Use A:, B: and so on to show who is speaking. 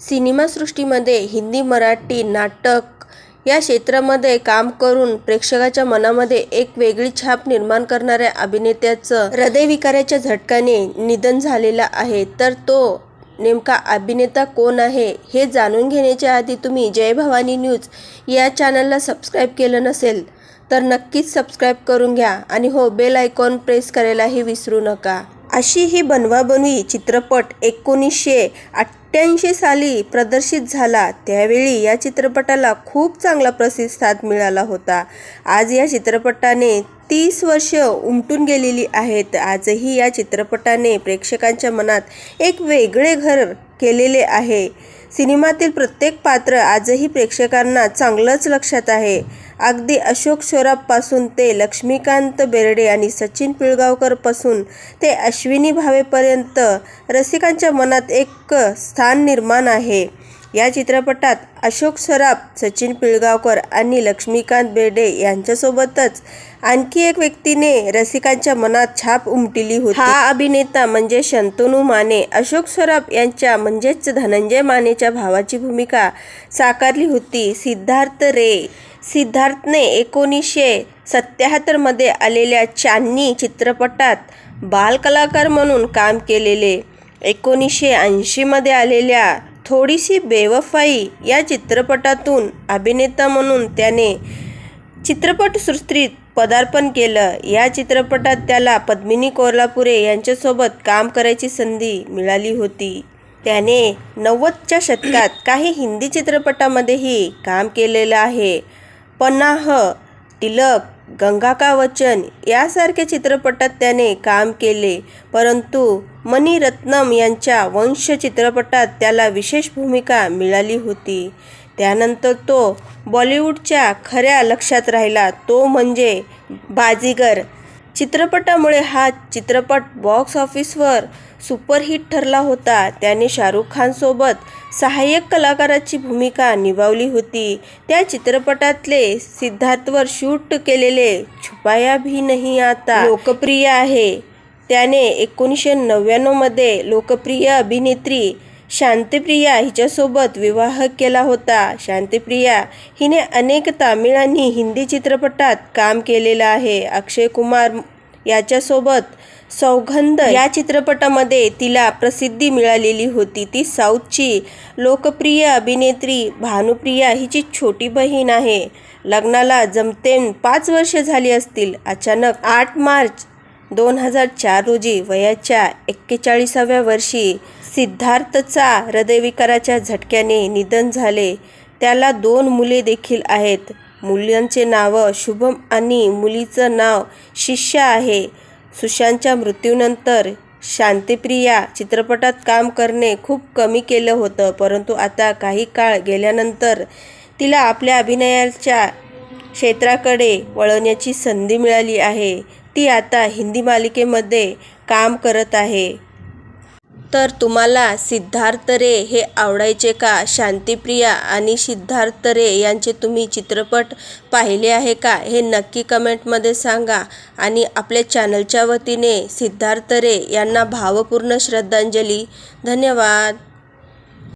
A: सिनेमासृष्टीमध्ये हिंदी मराठी नाटक या क्षेत्रामध्ये काम करून प्रेक्षकाच्या मनामध्ये एक वेगळी छाप निर्माण करणाऱ्या अभिनेत्याचं हृदयविकाराच्या झटक्याने निधन झालेलं आहे. तर तो नेमका अभिनेता कोण आहे हे जाणून घेण्याच्या आधी तुम्ही जय भवानी न्यूज या चॅनलला सबस्क्राईब केलं नसेल तर नक्कीच सबस्क्राईब करून घ्या आणि हो बेल आयकॉन प्रेस करायलाही विसरू नका. अशी ही बनवाबनवी चित्रपट एकोणीसशे अठ्ठ्याऐंशी साली प्रदर्शित झाला. त्यावेळी या चित्रपटाला खूप चांगला प्रतिसाद मिळाला होता. आज या चित्रपटाने तीस वर्ष उमटून गेलेली आहेत. आजही या चित्रपटाने प्रेक्षकांच्या मनात एक वेगळे घर केलेले आहे. सिनेमातील प्रत्येक पात्र आजही प्रेक्षकांना चांगलंच लक्षात आहे. अगदी अशोक शोराबपासून ते लक्ष्मीकांत बेर्डे आणि सचिन पिळगावकरपासून ते अश्विनी भावेपर्यंत रसिकांच्या मनात एक स्थान निर्माण आहे. या चित्रपटात अशोक सराफ सचिन पिळगावकर आणि लक्ष्मीकांत बेर्डे यांच्यासोबतच आणखी एक व्यक्तीने रसिकांच्या मनात छाप उमटली होती. हा अभिनेता म्हणजे शंतनू माने. अशोक सराफ यांच्या म्हणजेच धनंजय मानेच्या भावाची भूमिका साकारली होती. सिद्धार्थ रे सिद्धार्थने एकोणीसशे सत्याहत्तरमध्ये आलेल्या चांदनी चित्रपटात बालकलाकार म्हणून काम केलेले. एकोणीसशे ऐंशीमध्ये आलेल्या थोडीशी बेवफाई या चित्रपटातून अभिनेता म्हणून त्याने चित्रपटसृष्टीत पदार्पण केलं. या चित्रपटात त्याला पद्मिनी कोल्हापुरे यांच्यासोबत काम करायची संधी मिळाली होती. त्याने नव्वदच्या शतकात काही हिंदी चित्रपटामध्येही काम केलेलं आहे. पन्नाह तिलक गंगा का वचन? यासारख्या चित्रपटात त्याने काम केले परंतु मणिरत्नम यांच्या वंश चित्रपटात त्याला विशेष भूमिका मिळाली होती. त्यानंतर तो बॉलिवूडच्या खऱ्या लक्षात राहिला. तो म्हणजे बाजीगर चित्रपटामुळे हा चित्रपट बॉक्स ऑफिसवर सुपरहिट ठरला होता. त्याने शाहरुख खानसोबत सहाय्यक कलाकाराची भूमिका निभावली होती. त्या चित्रपटातले सिद्धार्थवर शूट केलेले छुपाया भी नहीं आता लोकप्रिय आहे. त्याने एकोणीसशे नव्याण्णवमध्ये लोकप्रिय अभिनेत्री शांतिप्रिया हिच्यासोबत विवाह केला होता. शांतिप्रिया हिने अनेक तामिळ आणि हिंदी चित्रपटात काम केलेलं आहे. अक्षय कुमार याच्यासोबत सौगंध या चित्रपटामध्ये तिला प्रसिद्धी मिळालेली होती. ती साऊथची लोकप्रिय अभिनेत्री भानुप्रिया हिची छोटी बहीण आहे. लग्नाला जमतेम पाच वर्ष झाली असतील. अचानक आठ मार्च दोन हजार चार रोजी वयाच्या एक्केचाळीसाव्या वर्षी सिद्धार्थचा हृदयविकाराच्या झटक्याने निधन झाले. त्याला दोन मुले देखील आहेत. मुलांचे नावं शुभम आणि मुलीचं नाव शिष्या आहे. सुशांतच्या मृत्यूनंतर शांतिप्रिया चित्रपटात काम करणे खूप कमी केलं होतं परंतु आता काही काळ गेल्यानंतर तिला आपल्या अभिनयाच्या क्षेत्राकडे वळवण्याची संधी मिळाली आहे. ती आता हिंदी मालिकेमध्ये काम करत आहे. तर तुम्हाला सिद्धार्थ रे हे आवडायचे का? शांतिप्रिया आणि सिद्धार्थ रे यांचे तुम्ही चित्रपट पाहिले आहे का? हे नक्की कमेंटमध्ये सांगा. आणि आपल्या चॅनलच्या वतीने सिद्धार्थ रे यांना भावपूर्ण श्रद्धांजली. धन्यवाद.